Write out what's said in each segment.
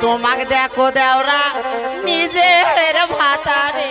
তোমাকে দেখো দেওরা নিজের ভাতারে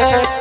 Yeah.